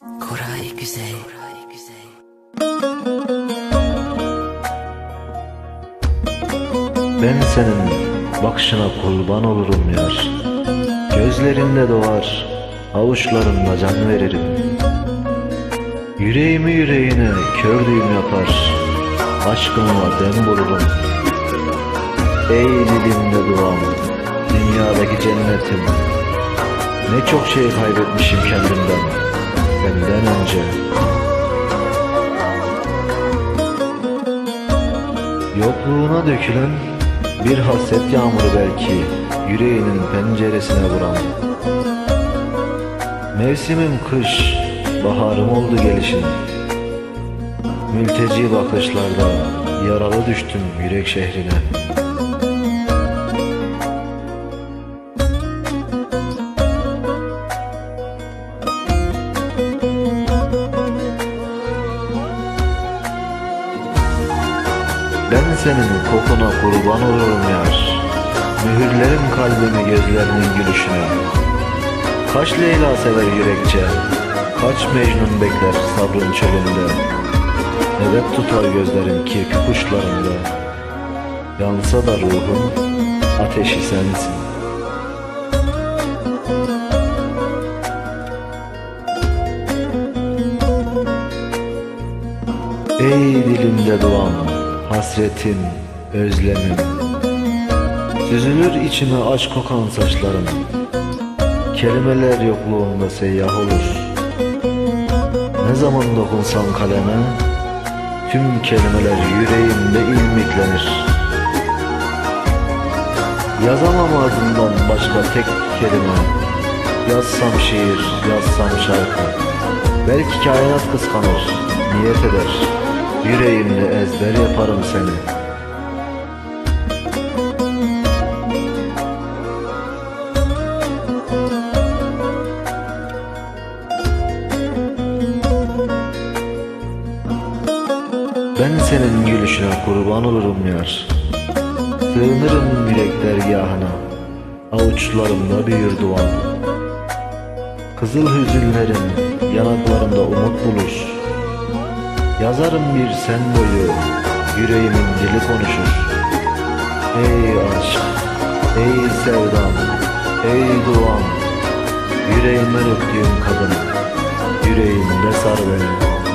Koray Güzel. Ben senin bakışına kurban olurum yar. Gözlerinde doğar avuçlarında can veririm. Yüreğimi yüreğine kör düğüm yapar Aşkınla dem vururum. Ey dilimde duam Dünyadaki cennetim. Ne çok şey kaybetmişim kendimden Benden önce Yokluğuna dökülen bir hasret yağmuru belki yüreğinin penceresine vuran. Mevsimim kış, baharım oldu gelişin. Mülteci bakışlarda yaralı düştüm yürek şehrine. Ben senin kokuna kurban olurum yar. Mühürlerim kalbimi gözlerinin gülüşüne. Kaç Leyla sever yürekçe Kaç Mecnun bekler sabrın çölünde. Nöbet tutar gözlerin kirpi kuşlarında. Yansa da ruhum ateşi sensin. Ey dilimde doğan hasretin, özlemim Süzülür içime aşk kokan saçlarım. Kelimeler yokluğunda seyyah olur. Ne zaman dokunsam kaleme Tüm kelimeler yüreğimde ilmiklenir. Yazamam ardından başka tek kelime. Yazsam şiir, yazsam şarkı. Belki kainat kıskanır, niyet eder Yüreğimde ezber yaparım seni. Ben senin gülüşüne kurban olurum yar. Sığınırım yürek dergahına Avuçlarımda büyür duan. Kızıl hüzünlerin yanaklarında umut bulur Yazarım bir sen boyu Yüreğimin dili konuşur. Ey aşk, ey sevdam, ey duam Yüreğimden öptüğüm kadın Yüreğimde sar beni